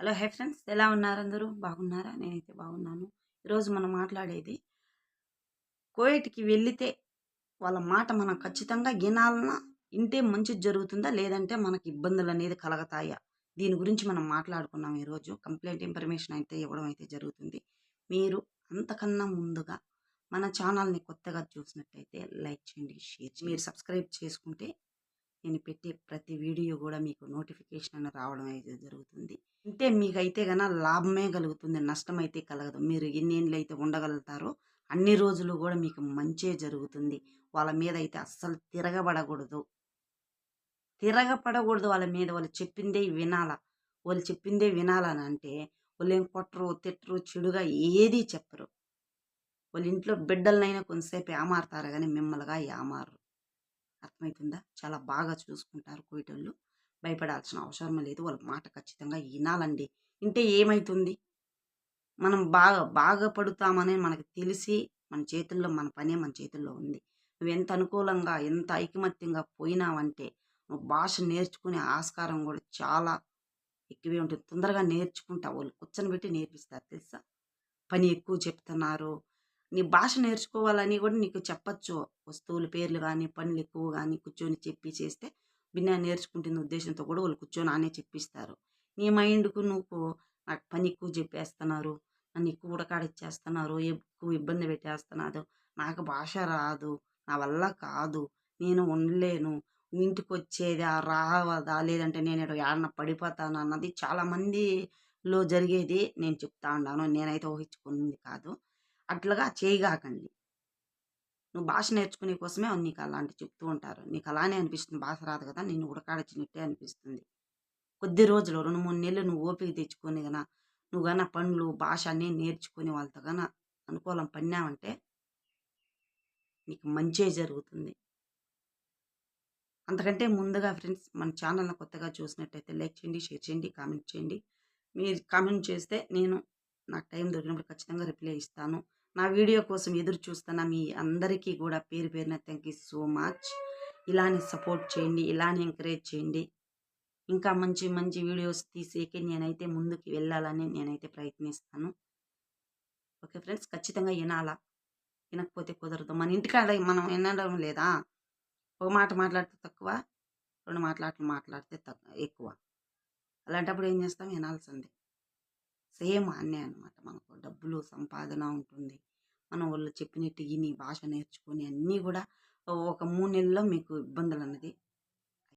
Hello hi friends. ఎలా ఉన్నారు అందరూ? బాగున్నారా? నేనైతే బాగున్నాను. ఈరోజు మనం మాట్లాడేది కోయటికి వెళితే వాళ్ళ మాట మనం ఖచ్చితంగా వినాలన్నా ఇంటే మంచి జరుగుతుందా? లేదంటే మనకి ఇబ్బందులు అనేది కలగతాయా? దీని గురించి మనం మాట్లాడుకున్నాం ఈరోజు. కంప్లైంట్ ఇన్ఫర్మేషన్ అయితే ఇవ్వడం అయితే జరుగుతుంది. మీరు అంతకన్నా ముందుగా మన ఛానల్ని కొత్తగా చూసినట్టయితే లైక్ చేయండి షేర్ చేయండి. మీరు సబ్స్క్రైబ్ చేసుకుంటే నేను పెట్టే ప్రతి వీడియో కూడా మీకు నోటిఫికేషన్ రావడం అయితే జరుగుతుంది. అంటే మీకైతే గన లాభమే కలుగుతుంది నష్టం అయితే కలగదు. మీరు ఎన్నేళ్ళు అయితే ఉండగలుగుతారో అన్ని రోజులు కూడా మీకు మంచే జరుగుతుంది. వాళ్ళ మీద అయితే అస్సలు తిరగబడకూడదు. తిరగపడకూడదు వాళ్ళ మీద. వాళ్ళు చెప్పిందే వినాల. వాళ్ళు చెప్పిందే వినాలని అంటే వాళ్ళు ఏం కొట్టరు తిట్టరు చెడుగా ఏది చెప్పరు. వాళ్ళ ఇంట్లో బిడ్డలనైనా కొంతసేపు ఏమారుతారు కానీ మిమ్మల్గా ఏమారు. అర్థమవుతుందా చాలా బాగా చూసుకుంటారు కోయటోళ్ళు. భయపడాల్సిన అవసరం లేదు. వాళ్ళ మాట ఖచ్చితంగా వినాలండి. ఇంటే ఏమవుతుంది మనం బాగా బాగా పడుతామని మనకు తెలిసి మన చేతుల్లో మన పనే మన చేతుల్లో ఉంది. నువ్వు ఎంత అనుకూలంగా ఎంత ఐకమత్యంగా పోయినావంటే నువ్వు భాష నేర్చుకునే ఆస్కారం కూడా చాలా ఎక్కువే ఉంటుంది. తొందరగా నేర్చుకుంటావు వాళ్ళు కూర్చొని పెట్టి నేర్పిస్తారు తెలుసా? పని ఎక్కువ చెప్తున్నారు. నీ భాష నేర్చుకోవాలని కూడా నీకు చెప్పచ్చు. వస్తువుల పేర్లు కానీ పనులు ఎక్కువ కానీ కూర్చొని చెప్పి చేస్తే భిన్న నేర్చుకుంటున్న ఉద్దేశంతో కూడా వాళ్ళు కూర్చొని ఆనే చెప్పిస్తారు. నీ మైండ్కు నువ్వు నాకు పని ఎక్కువ చెప్పేస్తున్నారు నన్ను ఎక్కువ ఉడకాడిచ్చేస్తున్నారు ఎక్కువ ఇబ్బంది పెట్టేస్తున్నారు నాకు భాష రాదు నా వల్ల కాదు నేను ఉండలేను ఇంటికి వచ్చేదా ఆ రావదా లేదంటే నేను ఏడన పడిపోతాను అన్నది చాలామందిలో జరిగేది నేను చెప్తా ఉన్నాను. నేనైతే ఊహించుకుంది కాదు. అట్లాగా చేయగాకండి నువ్వు భాష నేర్చుకునే కోసమే నీకు అలాంటి చెప్తూ ఉంటారు. నీకు అలానే అనిపిస్తుంది భాష రాదు కదా నేను ఉడకాడచ్చినట్టే అనిపిస్తుంది. కొద్ది రోజులు రెండు మూడు నెలలు నువ్వు ఓపిక తెచ్చుకొని గన నువ్వు గన పనులు భాష అన్నీ నేర్చుకుని వాళ్ళతో గన అనుకూలం పడినావంటే నీకు మంచే జరుగుతుంది. అంతకంటే ముందుగా ఫ్రెండ్స్ మన ఛానల్ని కొత్తగా చూసినట్టయితే లైక్ చేయండి షేర్ చేయండి కామెంట్ చేయండి. మీరు కామెంట్ చేస్తే నేను నాకు టైం దొరికినప్పుడు ఖచ్చితంగా రిప్లై ఇస్తాను. నా వీడియో కోసం ఎదురు చూస్తున్న మీ అందరికీ కూడా పేరు పేరున థ్యాంక్ యూ సో మచ్ ఇలానే సపోర్ట్ చేయండి ఇలానే ఎంకరేజ్ చేయండి. ఇంకా మంచి మంచి వీడియోస్ తీసేకి నేనైతే ముందుకు వెళ్ళాలని నేనైతే ప్రయత్నిస్తాను. ఓకే ఫ్రెండ్స్ ఖచ్చితంగా వినాలా? వినకపోతే కుదరదు. మన ఇంటికాడ మనం వినడం లేదా? ఒక మాట మాట్లాడితే తక్కువ రెండు మాట్లాటలు మాట్లాడితే తక్కువ ఎక్కువ. అలాంటప్పుడు ఏం చేస్తాం? వినాల్సిందే. సేమ్ అన్నే అనమాట మనకు డబ్బులు సంపాదన ఉంటుంది. మనం వాళ్ళు చెప్పినట్టు విని భాష నేర్చుకొని అన్నీ కూడా ఒక మూడు నెలల్లో మీకు ఇబ్బందులు అన్నది